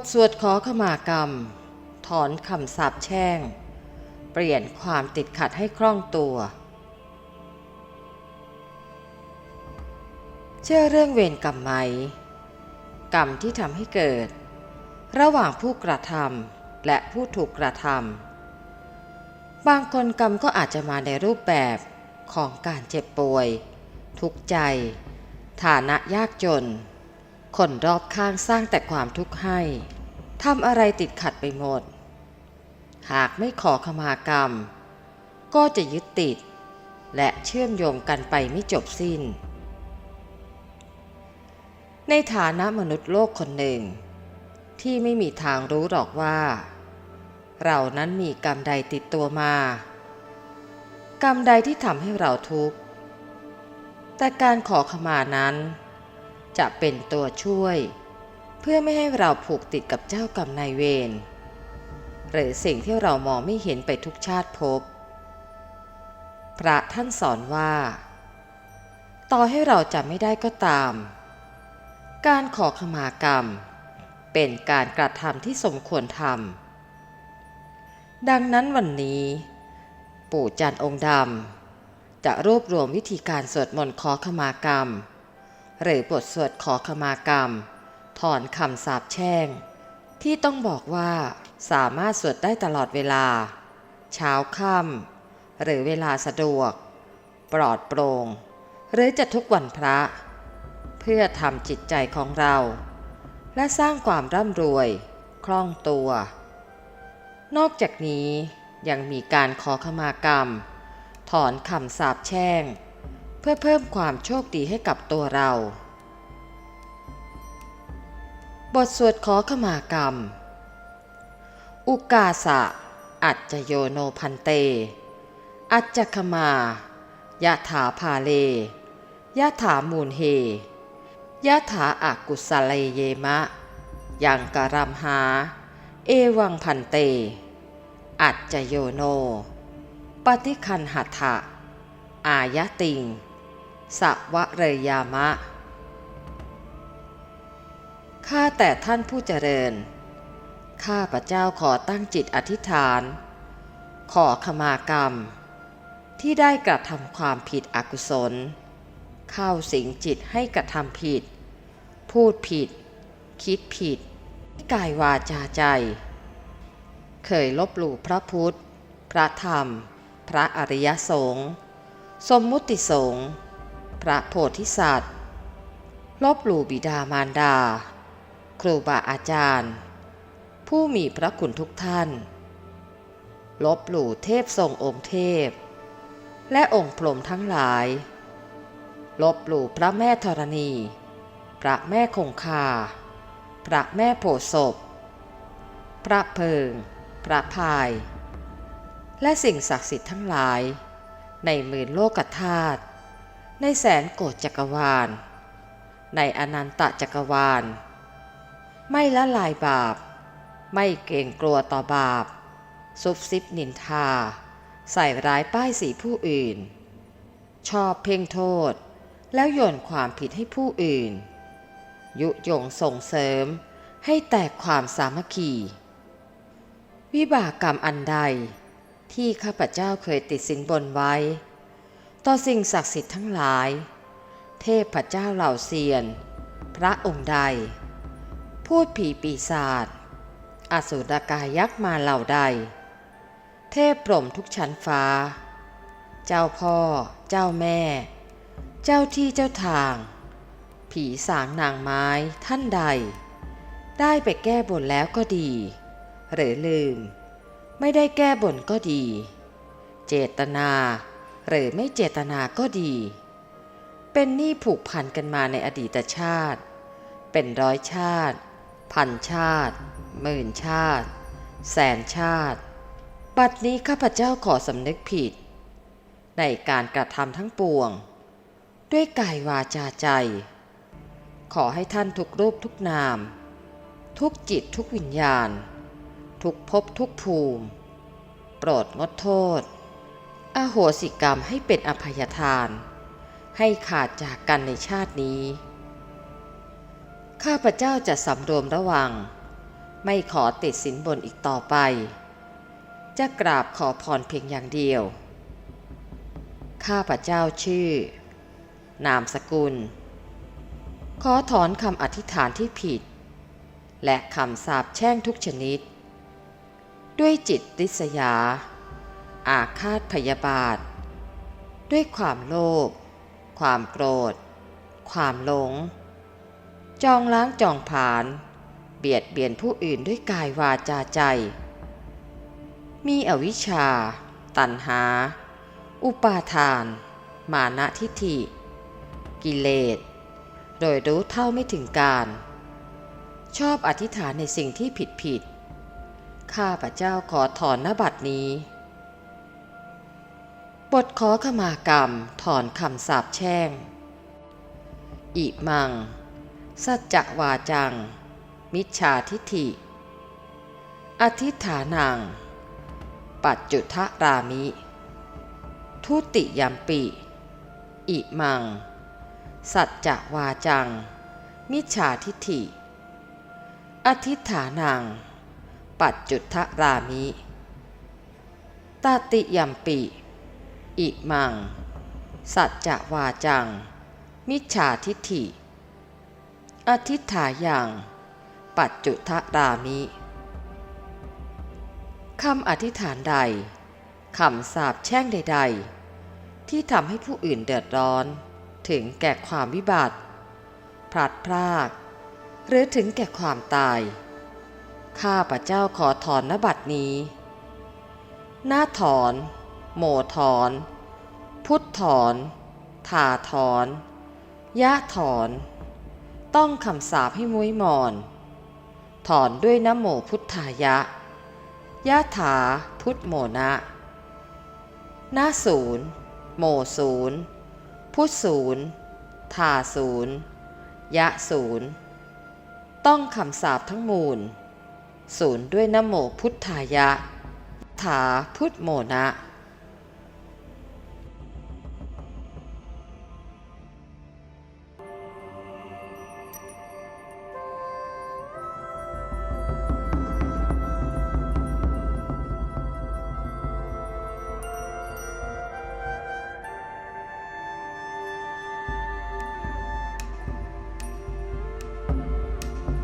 ทสวดขอขมากรรม ถอนคำสาปแช่ง เปลี่ยนความติดขัดให้คล่องตัว เชื่อเรื่องเวรกรรมไหม กรรมที่ทำให้เกิด ระหว่างผู้กระทำและผู้ถูกกระทำบางคนกรรมก็อาจจะมาในรูปแบบของการเจ็บป่วย ทุกข์ใจ ฐานะยากจน คนรอบข้างสร้างแต่ความทุกข์ให้ทำอะไรติดขัดไปหมด หากไม่ขอขมากรรม ก็จะยึดติด และเชื่อมโยงกันไปไม่จบสิ้น ในฐานะมนุษย์โลกคนหนึ่ง ที่ไม่มีทางรู้หรอกว่า เรานั้นมีกรรมใดติดตัวมา กรรมใดที่ทำให้เราทุกข์แต่การขอขมานั้น จะเป็นตัวช่วย เพื่อไม่ให้เราผูกติดกับเจ้ากรรมนายเวรหรือสิ่งที่เรามองไม่เห็นไปทุกชาติภพพระท่านสอนว่า ต่อให้เราจำไม่ได้ก็ตาม การขอขมากรรม เป็นการกระทำที่สมควรทำดังนั้นวันนี้ ปู่จันทร์องค์ดำจะรวบรวมวิธีการสวดมนต์ขอขมากรรม หรือบทสวดขอขมากรรม ถอนคำสาปแช่ง ที่ต้องบอกว่าสามารถสวดได้ตลอดเวลา เช้าค่ำหรือเวลาสะดวก ปลอดโปร่งหรือจะทุกวันพระ เพื่อทำจิตใจของเรา และสร้างความร่ำรวย คล่องตัว นอกจากนี้ยังมีการขอขมากรรม ถอนคำสาปแช่ง พื่อเพิ่มความโชคดีให้กับตัวเรา บทสวดขอขมากรรม อุกาสะ อัจจโยโนพันเต อัจจคมายะถาภาเลยะถามูลเฮยะถาอากุสเลเยมะ ยังกรัมหา เอวังพันเต อัจจโยโน ปฏิคันหัตถะอายะติง สวะเรยามะ ข้าแต่ท่านผู้เจริญ ข้าพระเจ้าขอตั้งจิตอธิษฐาน ขอขมากรรม ที่ได้กระทำความผิดอกุศล เข้าสิงจิตให้กระทำผิด พูดผิด คิดผิดกายวาจาใจ เคยลบหลู่พระพุทธ พระธรรม พระอริยสงฆ์สมมุติสงฆ์ พระโพธิสัตว์ ลบหลู่บิดามารดา ครูบาอาจารย์ ผู้มีพระคุณทุกท่าน ลบหลู่เทพทรงองค์เทพ และองค์พรหมทั้งหลาย ลบหลู่พระแม่ธรณี พระแม่คงคา พระแม่โพศพ พระเพิง พระพาย และสิ่งศักดิ์สิทธิ์ทั้งหลายในหมื่นโลกธาตุ ในแสนโกฏจักรวาล ในอนันตจักรวาล ไม่ละลายบาป ไม่เกรงกลัวต่อบาป ซุบซิบนินทา ใส่ร้ายป้ายสีผู้อื่น ชอบเพ่งโทษ แล้วโยนความผิดให้ผู้อื่น ยุยงส่งเสริมให้แตกความสามัคคี วิบากกรรมอันใดที่ข้าพเจ้าเคยติดสินบนไว้ ต่อสิ่งศักดิ์สิทธิ์ทั้งหลาย เทพเจ้าเหล่าเซียน พระองค์ใด พูดผีปีศาจอสุรกายยักษ์มาเหล่าใด เทพพรมทุกชั้นฟ้า เจ้าพ่อ เจ้าแม่ เจ้าที่เจ้าทาง ผีสางนางไม้ท่านใด ได้ไปแก้บนแล้วก็ดี หรือลืม ไม่ได้แก้บนก็ดี เจตนา หรือไม่เจตนาก็ดี เป็นหนี้ผูกพันกันมาในอดีตชาติ เป็นร้อยชาติ พันชาติ หมื่นชาติ แสนชาติ บัดนี้ข้าพเจ้าขอสำนึกผิด ในการกระทำทั้งปวง ด้วยกายวาจาใจ ขอให้ท่านทุกรูปทุกนาม ทุกจิตทุกวิญญาณ ทุกภพทุกภูมิ โปรดงดโทษ อโหสิกรรมให้เป็นอภัยทาน ให้ขาดจากกันในชาตินี้ ข้าพเจ้าจะสำรวมระวัง ไม่ขอติดสินบนอีกต่อไป จะกราบขอพรเพียงอย่างเดียว ข้าพระเจ้าชื่อ นามสกุล ขอถอนคำอธิษฐานที่ผิด และคำสาปแช่งทุกชนิด ด้วยจิตริษยา อาฆาตพยาบาท ด้วยความโลภความโกรธ ความหลง จองล้างจองผาน เบียดเบียนผู้อื่นด้วยกายวาจาใจ มีอวิชชา ตัณหา อุปาทาน มานะทิฐิ กิเลส โดยรู้เท่าไม่ถึงการ ชอบอธิษฐานในสิ่งที่ผิดผิดข้าพระเจ้าขอถอนนบัตรนี้ บทขอขมากรรมถอนคำสาปแช่ง อิมัง สัจจะวาจัง มิจฉาทิฐิ อธิฐานัง ปัจจุทะรามิ ทุติยัมปิ อิมัง สัจจะวาจัง มิจฉาทิฐิ อธิฐานัง ปัจจุทะรามิตาติยัมปิ อิมัง สัจจะวาจัง มิจฉาทิฏฐิ อธิฐายัง ปัจจุทะรามิคำอธิษฐานใดคำสาปแช่งใด ๆ ที่ทำให้ผู้อื่นเดือดร้อน ถึงแก่ความวิบัติพลัดพราก หรือถึงแก่ความตาย ข้าพระเจ้าขอถอนนบัตรนี้ หน้าถอน โมถอน พุทธถอนทาถอน ยะถอน ต้องคำสาปให้มุ้ยมอน ถอนด้วยนโมพุทธายะ ยะถาพุทธโมนะหน้าศูนย์โมศูนย์พุทธศูนย์ทาศูนย์ยะศูนย์ต้องคำสาปทั้งมูล ศูนย์ด้วยนโมพุทธายะ ถาพุทธโมนะ